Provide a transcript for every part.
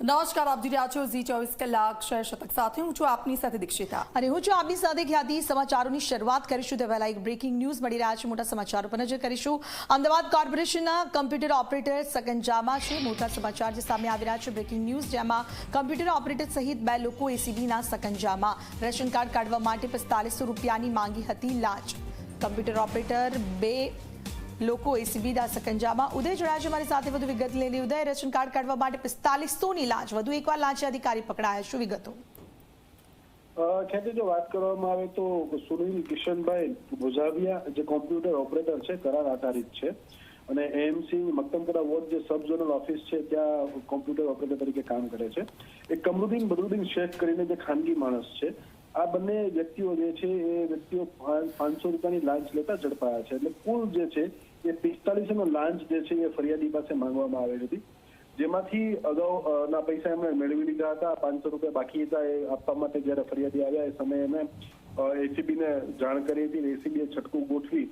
નમસ્કાર, આપ જોઈ રહ્યા છો ઝી ચોવીસ કલાક શહેર શતક. સાથે હું છું આપની સાથે દીક્ષિતા. અને હું છું આપની સાથે ખ્યાતિ. સમાચારોની શરૂઆત કરીશું. તે પહેલા એક બ્રેકિંગ ન્યૂઝ મળી રહ્યા છે. મોટા સમાચારો પર નજર કરીશું. અમદાવાદ કોર્પોરેશનના કમ્પ્યુટર ઓપરેટર સકંજામાં છે. મોટા સમાચાર જે સામે આવી રહ્યા છે. બ્રેકિંગ ન્યૂઝ જેમાં કમ્પ્યુટર ઓપરેટર સહિત બે લોકો એસીબીના સકંજામાં. રેશન કાર્ડ કાઢવા માટે પિસ્તાલીસો રૂપિયાની માંગી હતી લાંચ કમ્પ્યુટર ઓપરેટર બે લોકો એસીબીના સકંજામાં ઉદય જોડાયા છે. મારી સાથે વધુ વિગત લેલી ઉદય, રેશન કાર્ડ કાઢવા માટે પિસ્તાલીસોની લાંચ વધુ એકવાર લાંચ અધિકારી પકડાયા. શું વિગતો? ખેતી જો વાત કરવામાં આવે તો સુનિલ કિશનભાઈ ભુજાવિયા જે કોમ્પ્યુટર ઓપરેટર છે, કરાર આધારિત છે. અને એએમસી મક્તમપુરા વોર્ડ જે સબ ઝોનલ ઓફિસ છે, ત્યાં કોમ્પ્યુટર ઓપરેટર તરીકે કામ કરે છે. એક કમરુદ્દીન બદરુદ્દીન શેખ કરીને જે ખાનગી માણસ છે આ બંને વ્યક્તિઓ જે છે, એ વ્યક્તિઓ પાંચસો રૂપિયાની લાંચ લેતા ઝડપાયા છે. એટલે કુલ જે છે, એ પિસ્તાલીસો નો લાંચ જે છે, એ ફરિયાદી પાસે માંગવામાં આવેલી હતી. જેમાંથી અગાઉ ના પૈસા એમણે મેળવી લીધા હતા. પાંચસો રૂપિયા બાકી હતા એ આપવા માટે જ્યારે ફરિયાદી આવ્યા એ સમયે એમણે એસીબી ને જાણ કરી હતી. એસીબી એ છટકું ગોઠવી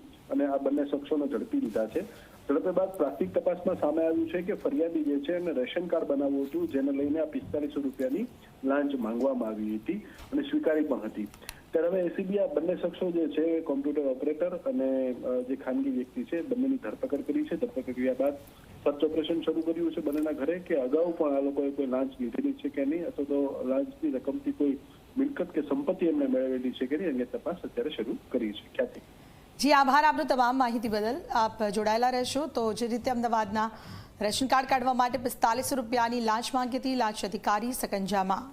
આ બંને શખ્સોને ઝડપી લીધા છે. ઝડપે બાદ પ્રાથમિક તપાસમાં સામે આવ્યું છે કે ફરિયાદી જે છે એને રેશન કાર્ડ બનાવવું હતું, જેને લઈને આ પિસ્તાલીસો રૂપિયાની લાંચ માંગવામાં આવી હતી અને સ્વીકારી પણ હતી. ત્યારે હવે એસીબી આ બંને શખ્સો જે છે, કોમ્પ્યુટર ઓપરેટર અને જે ખાનગી વ્યક્તિ છે, બંનેની ધરપકડ કરી છે. ધરપકડ કર્યા બાદ સર્ચ ઓપરેશન શરૂ કર્યું છે બંનેના ઘરે કે અગાઉ પણ આ લોકોએ કોઈ લાંચ લીધેલી છે કે નહીં? અથવા તો લાંચની રકમથી કોઈ મિલકત કે સંપત્તિ એમને મેળવેલી છે કે નહીં? અંગે તપાસ અત્યારે શરૂ કરી છે. ખ્યાતિ. જી, આભાર. આપનો તમામ માહિતી બદલ આપ જોડાયેલા રહેશો. તો જે રીતે અમદાવાદના રેશન કાર્ડ કાઢવા માટે પિસ્તાલીસો રૂપિયાની લાંચ માંગી હતી, લાંચ અધિકારી સકંજામાં.